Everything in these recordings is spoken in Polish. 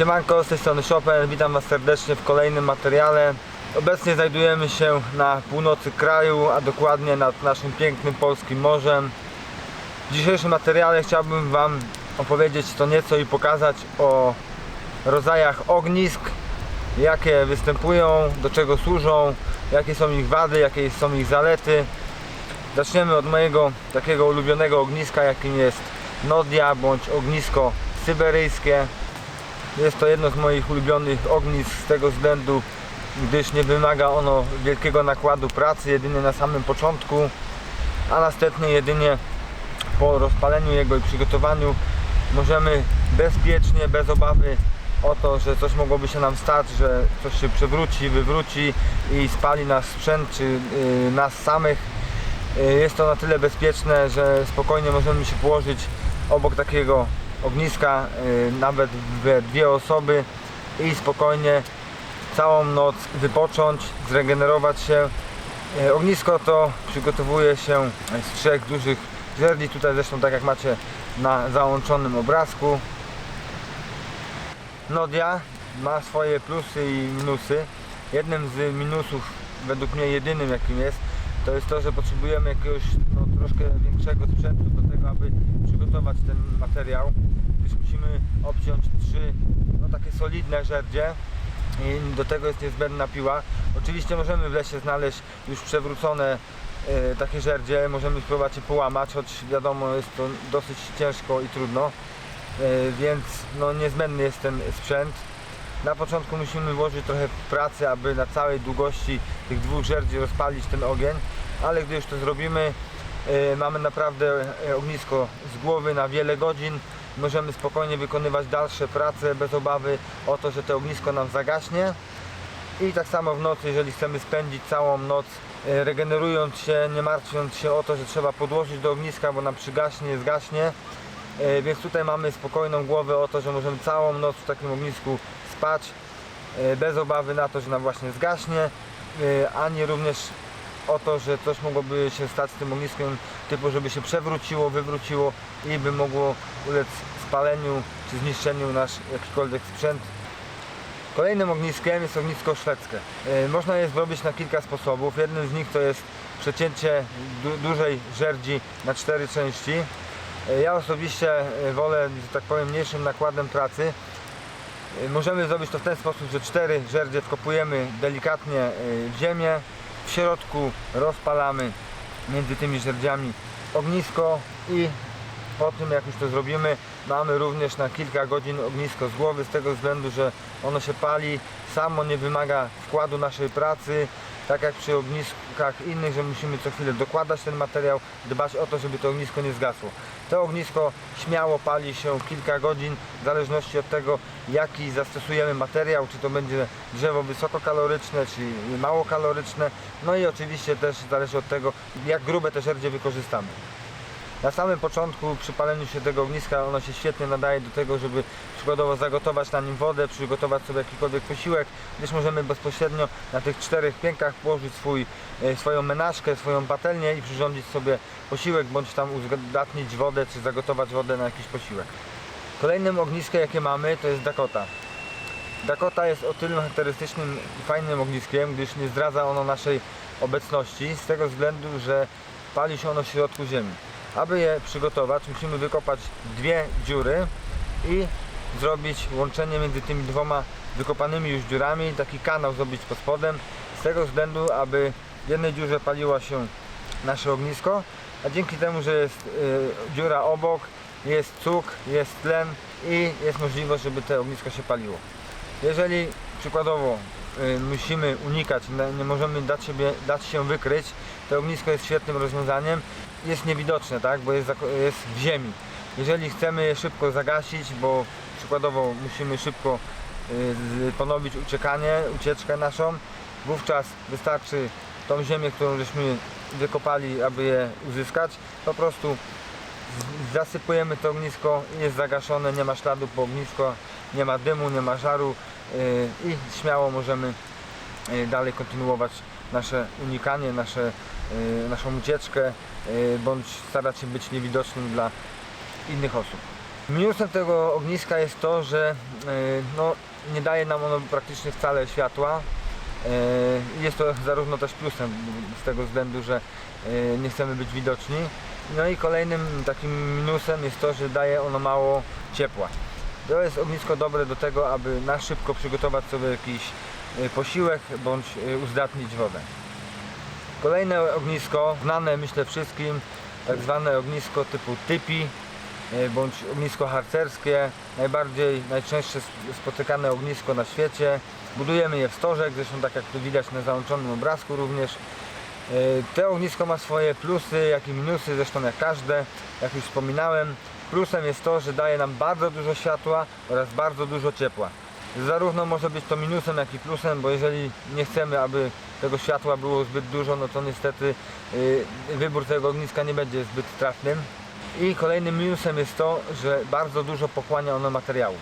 Siemanko, z tej strony Chopin, witam Was serdecznie w kolejnym materiale. Obecnie znajdujemy się na północy kraju, a dokładnie nad naszym pięknym polskim morzem. W dzisiejszym materiale chciałbym Wam opowiedzieć to nieco i pokazać o rodzajach ognisk, jakie występują, do czego służą, jakie są ich wady, jakie są ich zalety. Zaczniemy od mojego takiego ulubionego ogniska, jakim jest Nodia bądź ognisko syberyjskie. Jest to jedno z moich ulubionych ognisk z tego względu, gdyż nie wymaga ono wielkiego nakładu pracy, jedynie na samym początku, a następnie jedynie po rozpaleniu jego i przygotowaniu możemy bezpiecznie, bez obawy o to, że coś mogłoby się nam stać, że coś się przewróci, wywróci i spali nasz sprzęt czy yy, nas samych. Yy, Jest to na tyle bezpieczne, że spokojnie możemy się położyć obok takiego ogniska, yy, nawet we dwie osoby i spokojnie całą noc wypocząć, zregenerować się. Yy, Ognisko to przygotowuje się z trzech dużych żerdzi, tutaj zresztą tak jak macie na załączonym obrazku. Nodia ma swoje plusy i minusy. Jednym z minusów, według mnie jedynym jakim jest, to jest to, że potrzebujemy jakiegoś no, troszkę większego sprzętu do tego, aby przygotować ten materiał, gdyż musimy obciąć trzy no, takie solidne żerdzie i do tego jest niezbędna piła. Oczywiście możemy w lesie znaleźć już przewrócone e, takie żerdzie, możemy spróbować je połamać, choć wiadomo jest to dosyć ciężko i trudno, e, więc no, niezbędny jest ten sprzęt. Na początku musimy włożyć trochę pracy, aby na całej długości tych dwóch żerdzi rozpalić ten ogień, ale gdy już to zrobimy, e, mamy naprawdę e, ognisko z głowy na wiele godzin. Możemy spokojnie wykonywać dalsze prace bez obawy o to, że to ognisko nam zagaśnie. I tak samo w nocy, jeżeli chcemy spędzić całą noc e, regenerując się, nie martwiąc się o to, że trzeba podłożyć do ogniska, bo nam przygaśnie, zgaśnie. Więc tutaj mamy spokojną głowę o to, że możemy całą noc w takim ognisku spać e, bez obawy na to, że nam właśnie zgaśnie, e, ani również o to, że coś mogłoby się stać z tym ogniskiem, typu żeby się przewróciło, wywróciło i by mogło ulec spaleniu czy zniszczeniu nasz jakikolwiek sprzęt. Kolejnym ogniskiem jest ognisko szwedzkie. E, Można je zrobić na kilka sposobów. Jednym z nich to jest przecięcie du dużej żerdzi na cztery części. Ja osobiście wolę, że tak powiem, mniejszym nakładem pracy. E, Możemy zrobić to w ten sposób, że cztery żerdzie wkopujemy delikatnie e, w ziemię. W środku rozpalamy między tymi żerdziami ognisko i po tym jak już to zrobimy mamy również na kilka godzin ognisko z głowy z tego względu, że ono się pali, samo nie wymaga wkładu naszej pracy tak jak przy ogniskach innych, że musimy co chwilę dokładać ten materiał, dbać o to, żeby to ognisko nie zgasło. To ognisko śmiało pali się kilka godzin w zależności od tego jaki zastosujemy materiał, czy to będzie drzewo wysokokaloryczne, czy małokaloryczne, no i oczywiście też zależy od tego jak grube te żerdzie wykorzystamy. Na samym początku przy paleniu się tego ogniska ono się świetnie nadaje do tego, żeby przykładowo zagotować na nim wodę, przygotować sobie jakikolwiek posiłek, gdyż możemy bezpośrednio na tych czterech piękach położyć swój, e, swoją menażkę, swoją patelnię i przyrządzić sobie posiłek, bądź tam uzdatnić wodę, czy zagotować wodę na jakiś posiłek. Kolejnym ogniskiem jakie mamy to jest Dakota. Dakota jest o tyle charakterystycznym i fajnym ogniskiem, gdyż nie zdradza ono naszej obecności z tego względu, że pali się ono w środku ziemi. Aby je przygotować musimy wykopać dwie dziury i zrobić łączenie między tymi dwoma wykopanymi już dziurami, taki kanał zrobić pod spodem z tego względu, aby w jednej dziurze paliło się nasze ognisko, a dzięki temu, że jest y, dziura obok, jest cuk, jest tlen i jest możliwość, żeby to ognisko się paliło. Jeżeli przykładowo y, musimy unikać, nie możemy dać, siebie, dać się wykryć, to ognisko jest świetnym rozwiązaniem. Jest niewidoczne, tak, bo jest, jest w ziemi. Jeżeli chcemy je szybko zagasić, bo przykładowo musimy szybko y, ponowić uciekanie, ucieczkę naszą, wówczas wystarczy tą ziemię, którą żeśmy wykopali, aby je uzyskać, po prostu zasypujemy to ognisko jest zagaszone, nie ma śladu po ognisko, nie ma dymu, nie ma żaru yy, i śmiało możemy yy, dalej kontynuować nasze unikanie, nasze, yy, naszą ucieczkę yy, bądź starać się być niewidocznym dla innych osób. Minusem tego ogniska jest to, że y, no, nie daje nam ono praktycznie wcale światła. Y, Jest to zarówno też plusem z tego względu, że y, nie chcemy być widoczni. No i kolejnym takim minusem jest to, że daje ono mało ciepła. To jest ognisko dobre do tego, aby na szybko przygotować sobie jakiś y, posiłek bądź y, uzdatnić wodę. Kolejne ognisko, znane myślę wszystkim, tak zwane ognisko typu typi y, bądź ognisko harcerskie, najbardziej, najczęstsze sp- spotykane ognisko na świecie. Budujemy je w stożek, zresztą tak jak tu widać na załączonym obrazku również. Y, Te ognisko ma swoje plusy, jak i minusy, zresztą jak każde, jak już wspominałem. Plusem jest to, że daje nam bardzo dużo światła oraz bardzo dużo ciepła. Zarówno może być to minusem, jak i plusem, bo jeżeli nie chcemy, aby tego światła było zbyt dużo, no to niestety y, wybór tego ogniska nie będzie zbyt trafnym. I kolejnym minusem jest to, że bardzo dużo pochłania ono materiału.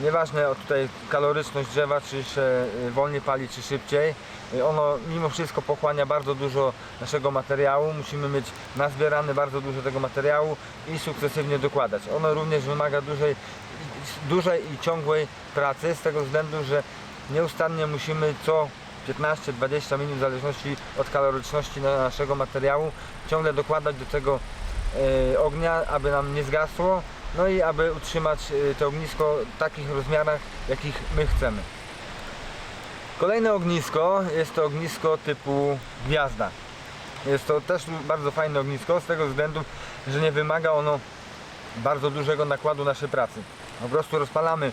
Nieważne o tutaj kaloryczność drzewa, czy się y, wolniej pali, czy szybciej, y, ono mimo wszystko pochłania bardzo dużo naszego materiału. Musimy mieć nazbierane bardzo dużo tego materiału i sukcesywnie dokładać. Ono również wymaga dużej, dużej i ciągłej pracy z tego względu, że nieustannie musimy co 15-20 minut w zależności od kaloryczności na- naszego materiału ciągle dokładać do tego e, ognia, aby nam nie zgasło, no i aby utrzymać e, to ognisko w takich rozmiarach, jakich my chcemy. Kolejne ognisko jest to ognisko typu gwiazda. Jest to też bardzo fajne ognisko z tego względu, że nie wymaga ono bardzo dużego nakładu naszej pracy. Po prostu rozpalamy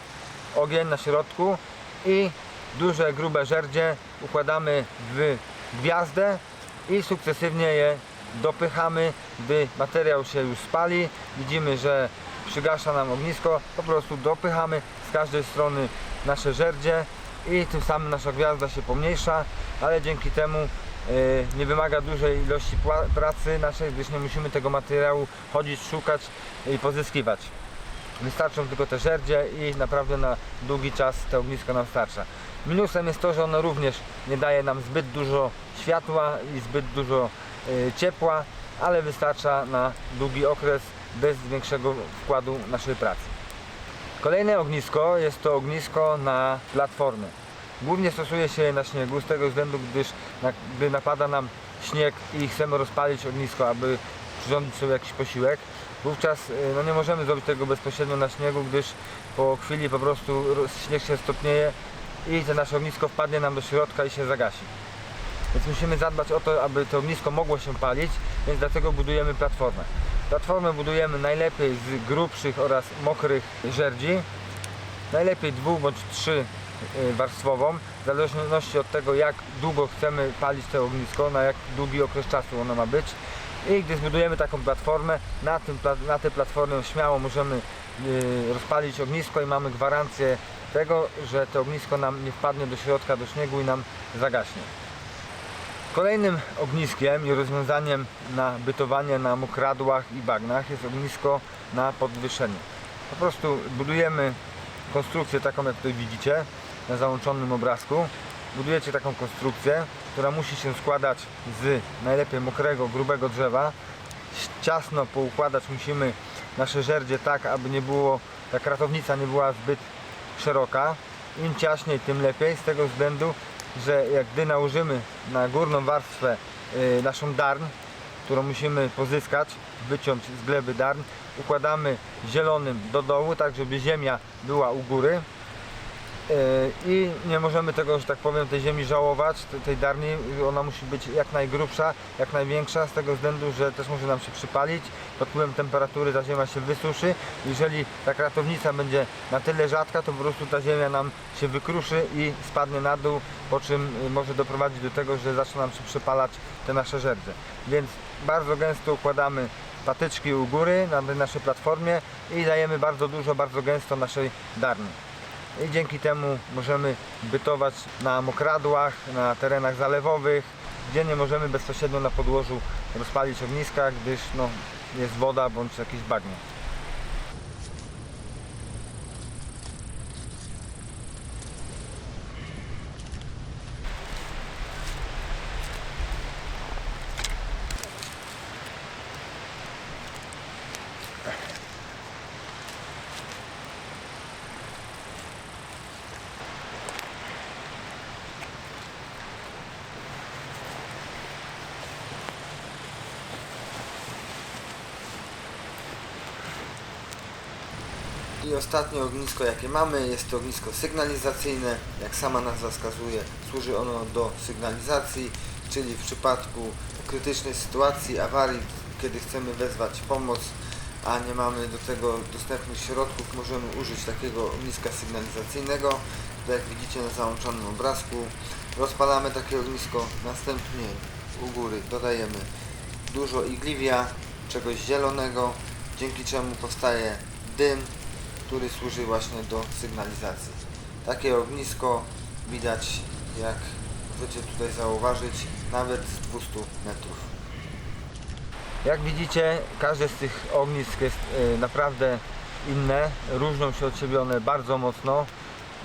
ogień na środku i duże, grube żerdzie układamy w gwiazdę i sukcesywnie je dopychamy, gdy materiał się już spali. Widzimy, że przygasza nam ognisko, po prostu dopychamy z każdej strony nasze żerdzie i tym samym nasza gwiazda się pomniejsza, ale dzięki temu e, nie wymaga dużej ilości pracy naszej, gdyż nie musimy tego materiału chodzić, szukać i pozyskiwać. Wystarczą tylko te żerdzie i naprawdę na długi czas to ognisko nam starcza. Minusem jest to, że ono również nie daje nam zbyt dużo światła i zbyt dużo y, ciepła, ale wystarcza na długi okres bez większego wkładu naszej pracy. Kolejne ognisko jest to ognisko na platformy. Głównie stosuje się na śniegu z tego względu, gdyż gdy napada nam śnieg i chcemy rozpalić ognisko, aby przyrządzić sobie jakiś posiłek, wówczas y, no, nie możemy zrobić tego bezpośrednio na śniegu, gdyż po chwili po prostu śnieg się stopnieje i to nasze ognisko wpadnie nam do środka i się zagasi. Więc musimy zadbać o to, aby to ognisko mogło się palić, więc dlatego budujemy platformę. Platformę budujemy najlepiej z grubszych oraz mokrych żerdzi, najlepiej dwu bądź trzy y, warstwową, w zależności od tego jak długo chcemy palić to ognisko, na jak długi okres czasu ono ma być. I gdy zbudujemy taką platformę, na, tym, na tej platformie śmiało możemy y, rozpalić ognisko i mamy gwarancję tego, że to ognisko nam nie wpadnie do środka, do śniegu i nam zagaśnie. Kolejnym ogniskiem i rozwiązaniem na bytowanie na mokradłach i bagnach jest ognisko na podwyższenie. Po prostu budujemy konstrukcję taką jak tutaj widzicie na załączonym obrazku. Budujecie taką konstrukcję, która musi się składać z najlepiej mokrego, grubego drzewa. Ciasno poukładać musimy nasze żerdzie tak, aby nie było, ta kratownica nie była zbyt szeroka. Im ciaśniej, tym lepiej, z tego względu, że jak gdy nałożymy na górną warstwę y, naszą darn, którą musimy pozyskać, wyciąć z gleby darn, układamy zielonym do dołu, tak żeby ziemia była u góry. Y, I nie możemy tego, że tak powiem, tej ziemi żałować, te- tej darni, ona musi być jak najgrubsza, jak największa, z tego względu, że też może nam się przypalić, pod wpływem temperatury ta ziemia się wysuszy. Jeżeli ta kratownica będzie na tyle rzadka, to po prostu ta ziemia nam się wykruszy i spadnie na dół, po czym y, może doprowadzić do tego, że zaczną nam się przypalać te nasze żerdze. Więc bardzo gęsto układamy patyczki u góry na tej naszej platformie i dajemy bardzo dużo, bardzo gęsto naszej darni i dzięki temu możemy bytować na mokradłach, na terenach zalewowych, gdzie nie możemy bezpośrednio na podłożu rozpalić ogniska, gdyż no, jest woda bądź jakieś bagno. I ostatnie ognisko jakie mamy jest to ognisko sygnalizacyjne. Jak sama nazwa wskazuje, służy ono do sygnalizacji, czyli w przypadku krytycznej sytuacji, awarii, kiedy chcemy wezwać pomoc, a nie mamy do tego dostępnych środków, możemy użyć takiego ogniska sygnalizacyjnego. Tak jak widzicie na załączonym obrazku. Rozpalamy takie ognisko, następnie u góry dodajemy dużo igliwia, czegoś zielonego, dzięki czemu powstaje dym, który służy właśnie do sygnalizacji. Takie ognisko widać, jak możecie tutaj zauważyć, nawet z 200 metrów. Jak widzicie, każde z tych ognisk jest y, naprawdę inne, różnią się od siebie one bardzo mocno.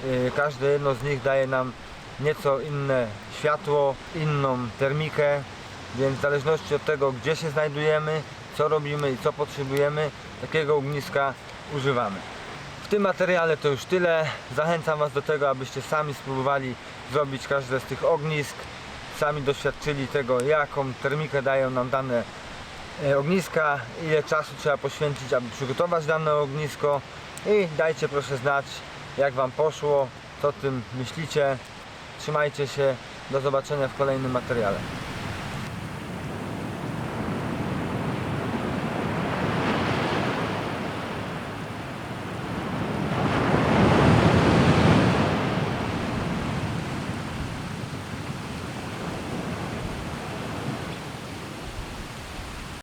Y, Każde jedno z nich daje nam nieco inne światło, inną termikę, więc w zależności od tego, gdzie się znajdujemy, co robimy i co potrzebujemy, takiego ogniska używamy. W tym materiale to już tyle. Zachęcam Was do tego, abyście sami spróbowali zrobić każde z tych ognisk, sami doświadczyli tego, jaką termikę dają nam dane e, ogniska, ile czasu trzeba poświęcić, aby przygotować dane ognisko i dajcie proszę znać, jak Wam poszło, co o tym myślicie. Trzymajcie się, do zobaczenia w kolejnym materiale.